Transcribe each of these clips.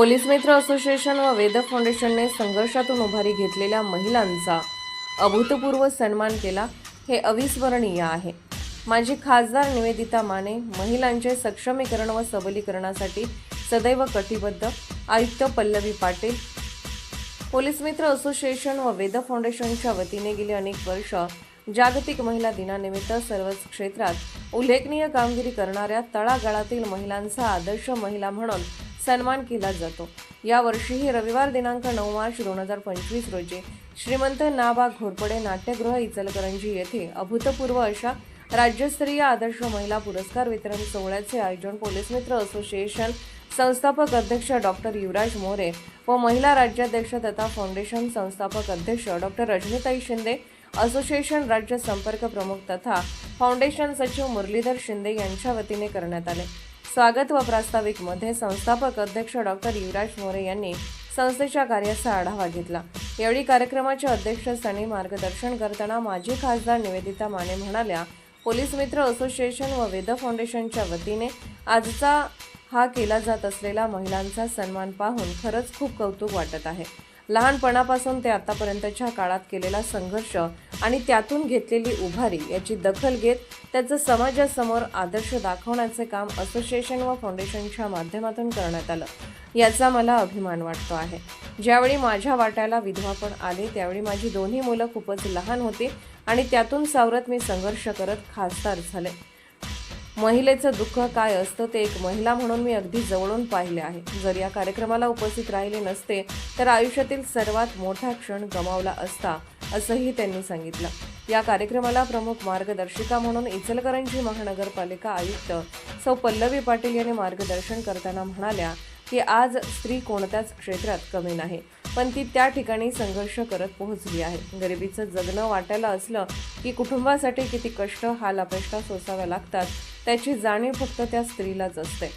Police मित्र association व वेद फाउंडेशनने संघर्षातून उभारी घेतलेल्या महिलांचा अभूतपूर्व सन्मान केला हे अविस्मरणीय आहे. माझी खासदार निवेदिता माने महिलांचे सक्षमीकरण व सबलीकरणासाठी सदैव कटिबद्ध आयुक्त पल्लवी पाटील पोलीस मित्र असोसिएशन व वेद फाउंडेशनच्या वतीने गेली अनेक वर्ष जागतिक महिला दिनानिमित्त सर्वच क्षेत्रात उल्लेखनीय कामगिरी करणाऱ्या तळागाळातील महिलांचा आदर्श महिला म्हणून सन्मान केला जातो. यावर्षीही रविवार दिनांक नऊ मार्च दोन हजार पंचवीस रोजी श्रीमंत नाबा घोरपडे नाट्यगृह इचलकरंजी येथे अभूतपूर्व अशा राज्यस्तरीय आदर्श महिला पुरस्कार वितरण सोहळ्याचे आयोजन पोलीस मित्र असोसिएशन संस्थापक अध्यक्ष डॉक्टर युवराज मोरे व महिला राज्याध्यक्ष तथा फाउंडेशन संस्थापक अध्यक्ष डॉक्टर रजनीताई शिंदे असोसिएशन राज्य संपर्क प्रमुख तथा फाउंडेशन सचिव मुरलीधर शिंदे यांच्या वतीने करण्यात आले. स्वागत व प्रास्ताविकमध्ये संस्थापक अध्यक्ष डॉक्टर युवराज मोरे यांनी संस्थेच्या कार्याचा आढावा घेतला. यावेळी कार्यक्रमाच्या अध्यक्षस्थानी मार्गदर्शन करताना माजी खासदार निवेदिता माने म्हणाल्या पोलीस मित्र असोसिएशन व वेद फाउंडेशनच्या वतीने आजचा हा केला जात असलेला महिलांचा सन्मान पाहून खरंच खूप कौतुक वाटत आहे. लहानपणापासून ते आतापर्यंतच्या काळात केलेला संघर्ष आणि त्यातून घेतलेली उभारी याची दखल घेत त्याचं समाजासमोर आदर्श दाखवण्याचे काम असोसिएशन व फाउंडेशनच्या माध्यमातून करण्यात आलं. याचा मला अभिमान वाटतो आहे. ज्यावेळी माझ्या वाट्याला विधवापण आले त्यावेळी माझी दोन्ही मुलं खूपच लहान होती आणि त्यातून सावरत मी संघर्ष करत खासदार झाले. महिलेचं दुःख काय असतं ते एक महिला म्हणून मी अगदी जवळून पाहिले आहे. जर या कार्यक्रमाला उपस्थित राहिले नसते तर आयुष्यातील सर्वात मोठा क्षण गमावला असता असंही त्यांनी सांगितलं. या कार्यक्रमाला प्रमुख मार्गदर्शिका म्हणून इचलकरंजी महानगरपालिका आयुक्त सौ पल्लवी पाटील यांनी मार्गदर्शन करताना म्हणाल्या की आज स्त्री कोणत्याच क्षेत्रात कमी नाही पण ती त्या ठिकाणी संघर्ष करत पोहोचली आहे. गरिबीचं जगणं वाटायला असलं की कुटुंबासाठी किती कष्ट हा अपेष्टा सोसाव्या लागतात त्याची जाणीव फक्त त्या स्त्रीलाच असते.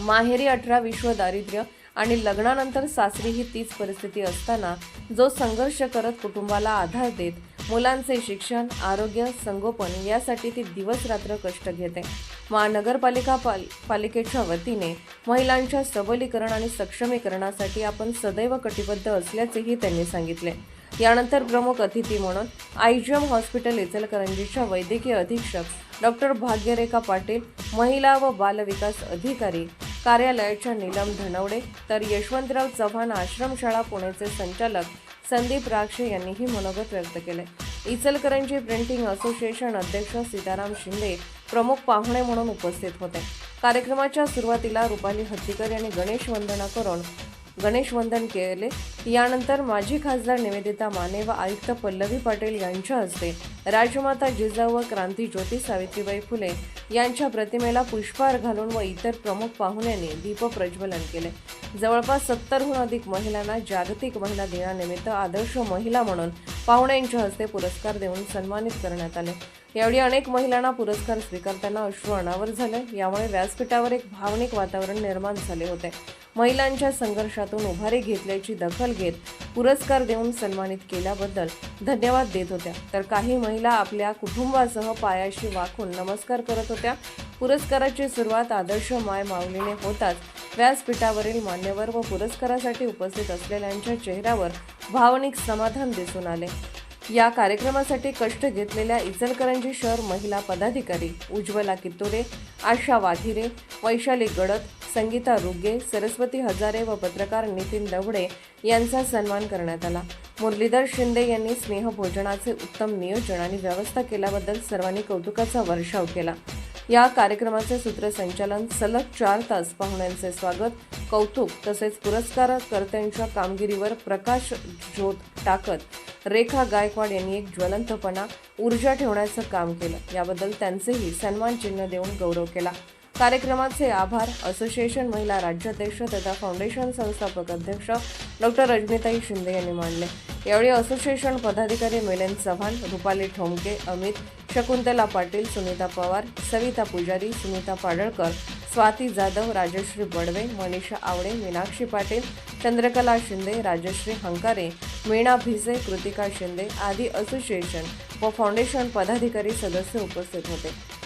माहेरी अठरा विश्व दारिद्र्य आणि लग्नानंतर सासरी ही तीच परिस्थिती असताना जो संघर्ष करत कुटुंबाला आधार देत मुलांचे शिक्षण आरोग्य संगोपन यासाठी ती दिवस रात्र कष्ट घेते. महानगरपालिका पाल पालिकेच्या वतीने महिलांच्या सबलीकरण आणि सक्षमीकरणासाठी आपण सदैव कटिबद्ध असल्याचेही त्यांनी सांगितले. यानंतर प्रमुख अतिथी म्हणून आयजीएम हॉस्पिटल इचलकरंजीच्या वैद्यकीय अधीक्षक डॉक्टर भाग्यरेखा पाटील महिला व बालविकास अधिकारी कार्यालयाच्या नीलम धनवडे तर यशवंतराव चव्हाण आश्रमशाळा पुणेचे संचालक संदीप राक्षे यांनीही मनोगत व्यक्त केले. इचलकरंजी प्रिंटिंग असोसिएशन अध्यक्ष सीताराम शिंदे प्रमुख पाहुणे म्हणून उपस्थित होते. कार्यक्रमाच्या सुरुवातीला रुपाली हत्तीकर यांनी गणेश वंदना करून गणेशवंदन केले. यानंतर माजी खासदार निवेदिता माने व आयुक्त पल्लवी पाटील यांच्या हस्ते राजमाता जिजाऊ व क्रांती ज्योती सावित्रीबाई फुले यांच्या प्रतिमेला पुष्पहार घालून व इतर प्रमुख पाहुण्यांनी दीप प्रज्वलन केले. जवळपास सत्तरहून अधिक महिलांना जागतिक महिला दिनानिमित्त आदर्श महिला म्हणून पाहुण्यांच्या हस्ते पुरस्कार देऊन सन्मानित करण्यात आले. यावेळी अनेक महिलांना पुरस्कार स्वीकारताना अश्रू अनावर झाले. यामुळे व्यासपीठावर एक भावनिक वातावरण निर्माण झाले होते. महिलांच्या संघर्षातून उभारी घेतल्याची दखल घेत पुरस्कार देऊन सन्मानित केल्याबद्दल धन्यवाद देत होत्या. तर काही महिला आपल्या कुटुंबासह पायाशी वाकून नमस्कार करत होत्या. पुरस्काराची सुरुवात आदर्श माय माऊलीने होताच व्यासपीठावरील मान्यवर व पुरस्कारासाठी उपस्थित असलेल्यांच्या चेहऱ्यावर भावनिक समाधान दिसून आले. या कार्यक्रमासाठी कष्ट घेतलेल्या इचलकरंजी शहर महिला पदाधिकारी उज्ज्वला कित्तुरे आशा वाधिरे वैशाली गडत संगीता रुगे सरस्वती हजारे व पत्रकार नितीन दवडे यांचा सन्मान करण्यात आला. मुरलीधर शिंदे यांनी स्नेहभोजनाचे उत्तम नियोजन आणि व्यवस्था केल्याबद्दल सर्वांनी कौतुकाचा वर्षाव केला. या कार्यक्रमाचे सूत्रसंचालन सलग चार तास पाहुण्यांचे स्वागत कौतुक तसेच पुरस्कारकर्त्यांच्या कामगिरीवर प्रकाश ज्योत टाकत रेखा गायकवाड यांनी एक ज्वलंतपणा ऊर्जा ठेवण्याचं काम केलं. याबद्दल त्यांचेही सन्मान चिन्ह देऊन गौरव केला. कार्यक्रमाचे आभार. असोसिएशन महिला राज्याध्यक्ष तथा फाउंडेशन संस्थापक अध्यक्ष डॉक्टर रजनीताई शिंदे यांनी मांडले. यावेळी असोसिएशन पदाधिकारी मिलिंद चव्हाण रुपाली ठोमके अमित शकुंतला पाटील सुनीता पवार सविता पुजारी सुनीता पाडळकर स्वाती जाधव राजश्री बडवे मनीषा आवडे मीनाक्षी पाटील चंद्रकला शिंदे राजश्री हंकारे मीणा भिसे कृतिका शिंदे आदी असोसिएशन व फाउंडेशन पदाधिकारी सदस्य उपस्थित होते.